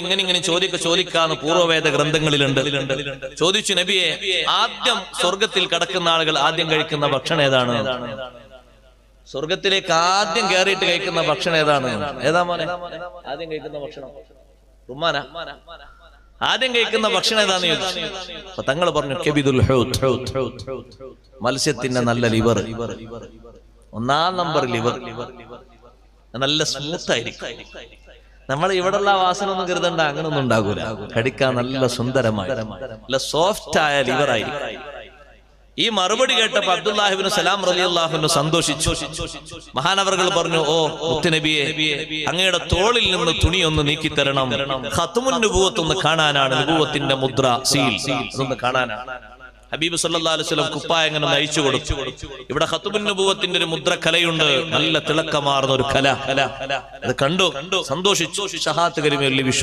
ഇങ്ങനെ ഇങ്ങനെ ചോദിക്ക ചോദിക്കാന്ന് പൂർവവേദ ഗ്രന്ഥങ്ങളിലുണ്ട്. ചോദിച്ചു നബിയെ ആദ്യം സ്വർഗത്തിൽ കടക്കുന്ന ആളുകൾ ആദ്യം കഴിക്കുന്ന ഭക്ഷണം ഏതാണ്? സ്വർഗത്തിലേക്ക് ആദ്യം കയറിയിട്ട് കഴിക്കുന്ന ഭക്ഷണം ഏതാണ്? ഏതാ മോനെ? ആദ്യം കഴിക്കുന്ന ഭക്ഷണം. റുമാന ആദ്യം കഴിക്കുന്ന ഭക്ഷണം ഏതാന്ന് ചോദിച്ചു. അപ്പൊ തങ്ങൾ പറഞ്ഞു കെബിദുൽ. മത്സ്യത്തിന്റെ നല്ല ലിവർ. ഒന്നാം നമ്പർ ലിവർ. നല്ല സ്മൂത്ത് ആയിരിക്കും നമ്മൾ ഇവിടെയുള്ള വാസന ഒന്നും കരുതണ്ട അങ്ങനൊന്നും ഉണ്ടാകൂല. കടിക്കാൻ നല്ല സുന്ദരമായി. നല്ല സോഫ്റ്റ് ആയ ലിവറായി ഈ മറുപടി കേട്ടപ്പോ അബ്ദുല്ലാഹിബിന് സലാം റലി സന്തോഷിച്ചു. മഹാനവറുകൾ പറഞ്ഞു ഓ മുത്തുനബിയെ അങ്ങയുടെ തോളിൽ നിന്ന് തുണി ഒന്ന് നീക്കി തരണം. ഖത്തുമുൻ നുബുവത്ത് ഒന്ന് കാണാനാണ് നുബുവത്തിന്റെ മുദ്ര സീൽ. കാണാനാണ്. ഹബീബ് സല്ലല്ലാഹു അലൈഹി കുപ്പായ അങ്ങനെ നയിച്ചു കൊടുത്തു. ഇവിടെ ഖത്തുമുൻ നുബുവത്തിന്റെ ഒരു മുദ്ര കലയുണ്ട് നല്ല തിളക്കമാർന്ന ഒരു കല. അത് കണ്ടു. കണ്ടു സന്തോഷിച്ചു ഷഹാത്ത് കരിമേലി വിശ്വ